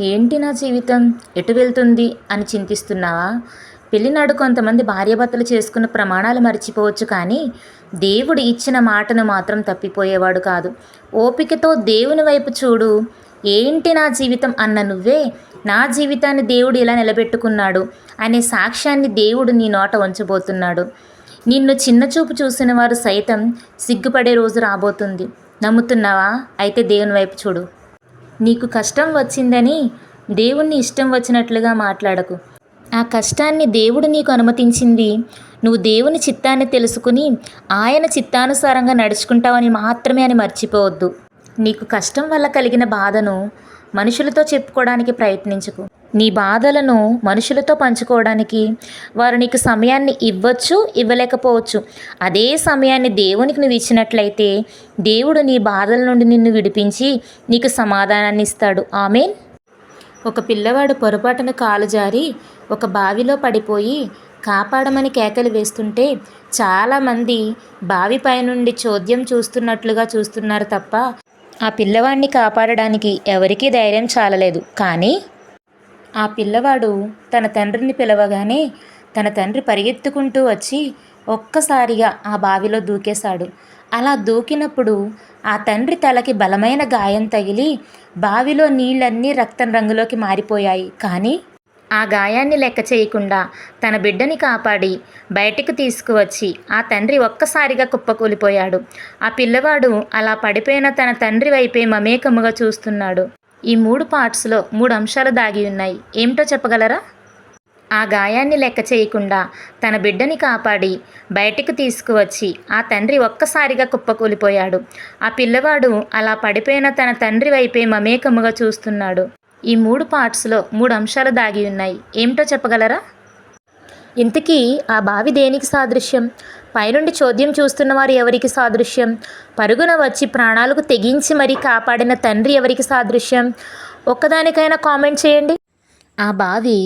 ఏంటి నా జీవితం? ఎటు వెళ్తుంది? అని చింతిస్తున్నావా? పెళ్ళినాడు కొంతమంది భార్యాభర్తలు చేసుకున్న ప్రమాణాలు మర్చిపోవచ్చు కానీ దేవుడు ఇచ్చిన మాటను మాత్రం తప్పిపోయేవాడు కాదు. ఓపికతో దేవుని వైపు చూడు. ఏంటి నా జీవితం అన్న నువ్వే నా జీవితాన్ని దేవుడు ఇలా నిలబెట్టుకున్నాడు అనే సాక్ష్యాన్ని దేవుడు నీ నోట ఉంచబోతున్నాడు. నిన్ను చిన్నచూపు చూసిన వారు సైతం సిగ్గుపడే రోజు రాబోతుంది. నమ్ముతున్నావా? అయితే దేవుని వైపు చూడు. నీకు కష్టం వచ్చిందని దేవుణ్ణి ఇష్టం వచ్చినట్లుగా మాట్లాడకు. ఆ కష్టాన్ని దేవుడు నీకు అనుమతించింది. నువ్వు దేవుని చిత్తాన్ని తెలుసుకుని ఆయన చిత్తానుసారంగా నడుచుకుంటావని మాత్రమే అని మర్చిపోవద్దు. నీకు కష్టం వల్ల కలిగిన బాధను మనుషులతో చెప్పుకోవడానికి ప్రయత్నించకు. నీ బాధలను మనుషులతో పంచుకోవడానికి వారు నీకు సమయాన్ని ఇవ్వచ్చు ఇవ్వలేకపోవచ్చు. అదే సమయాన్ని దేవునికి నువ్వు ఇచ్చినట్లయితే దేవుడు నీ బాధల నుండి నిన్ను విడిపించి నీకు సమాధానాన్ని ఇస్తాడు. ఆమెన్. ఒక పిల్లవాడు పొరపాటున కాలు జారి ఒక బావిలో పడిపోయి కాపాడమని కేకలు వేస్తుంటే చాలామంది బావి పైనుండి చోద్యం చూస్తున్నట్లుగా చూస్తున్నారు తప్ప ఆ పిల్లవాడిని కాపాడడానికి ఎవరికీ ధైర్యం చాలలేదు. కానీ ఆ పిల్లవాడు తన తండ్రిని పిలవగానే తన తండ్రి పరిగెత్తుకుంటూ వచ్చి ఒక్కసారిగా ఆ బావిలో దూకేశాడు. అలా దూకినప్పుడు ఆ తండ్రి తలకి బలమైన గాయం తగిలి బావిలో నీళ్ళన్నీ రక్తం రంగులోకి మారిపోయాయి. కానీ ఆ గాయాన్ని లెక్క చేయకుండా తన బిడ్డని కాపాడి బయటకు తీసుకువచ్చి ఆ తండ్రి ఒక్కసారిగా కుప్పకూలిపోయాడు. ఆ పిల్లవాడు అలా పడిపోయిన తన తండ్రి వైపే మమేకముగా చూస్తున్నాడు. ఈ మూడు పార్ట్స్లో మూడు అంశాలు దాగి ఉన్నాయి. ఏమిటో చెప్పగలరా? ఆ గాయాన్ని లెక్క చేయకుండా తన బిడ్డని కాపాడి బయటకు తీసుకువచ్చి ఆ తండ్రి ఒక్కసారిగా కుప్పకూలిపోయాడు. ఆ పిల్లవాడు అలా పడిపోయిన తన తండ్రి వైపే మమేకముగా చూస్తున్నాడు. ఈ మూడు పార్ట్స్లో మూడు అంశాలు దాగి ఉన్నాయి. ఏమిటో చెప్పగలరా? ఇంతకీ ఆ బావి దేనికి సాదృశ్యం? పైనుండి చోద్యం చూస్తున్న వారు ఎవరికి సాదృశ్యం? పరుగున వచ్చి ప్రాణాలకు తెగించి మరీ కాపాడిన తండ్రి ఎవరికి సాదృశ్యం? ఒక్కదానికైనా కామెంట్ చేయండి. ఆ బావి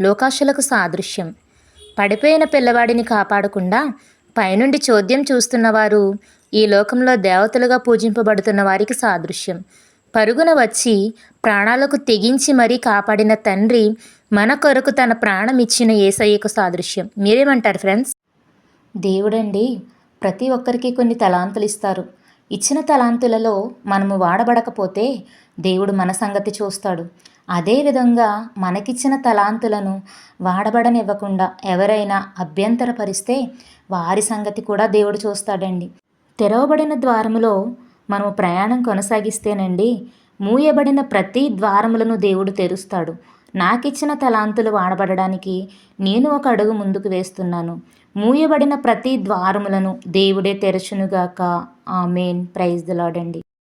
లోకాశులకు సాదృశ్యం. పడిపోయిన పిల్లవాడిని కాపాడకుండా పైనుండి చోద్యం చూస్తున్నవారు ఈ లోకంలో దేవతలుగా పూజింపబడుతున్న వారికి సాదృశ్యం. పరుగున వచ్చి ప్రాణాలకు తెగించి మరీ కాపాడిన తండ్రి మన కొరకు తన ప్రాణం ఇచ్చిన ఏసయ్యకు సాదృశ్యం. మీరేమంటారు ఫ్రెండ్స్? దేవుడండి ప్రతి ఒక్కరికి కొన్ని తలాంతులు ఇస్తారు. ఇచ్చిన తలాంతులలో మనము వాడబడకపోతే దేవుడు మన సంగతి చూస్తాడు. అదేవిధంగా మనకిచ్చిన తలాంతులను వాడబడనివ్వకుండా ఎవరైనా అభ్యంతరపరిస్తే వారి సంగతి కూడా దేవుడు చూస్తాడండి. తెరవబడిన ద్వారములో మనము ప్రయాణం కొనసాగిస్తేనండి మూయబడిన ప్రతి ద్వారములను దేవుడు తెరుస్తాడు. నాకిచ్చిన తలాంతులు వాడబడడానికి నేను ఒక అడుగు ముందుకు వేస్తున్నాను. మూయబడిన ప్రతి ద్వారములను దేవుడే తెరచునుగాక. ఆమెన్. Praise the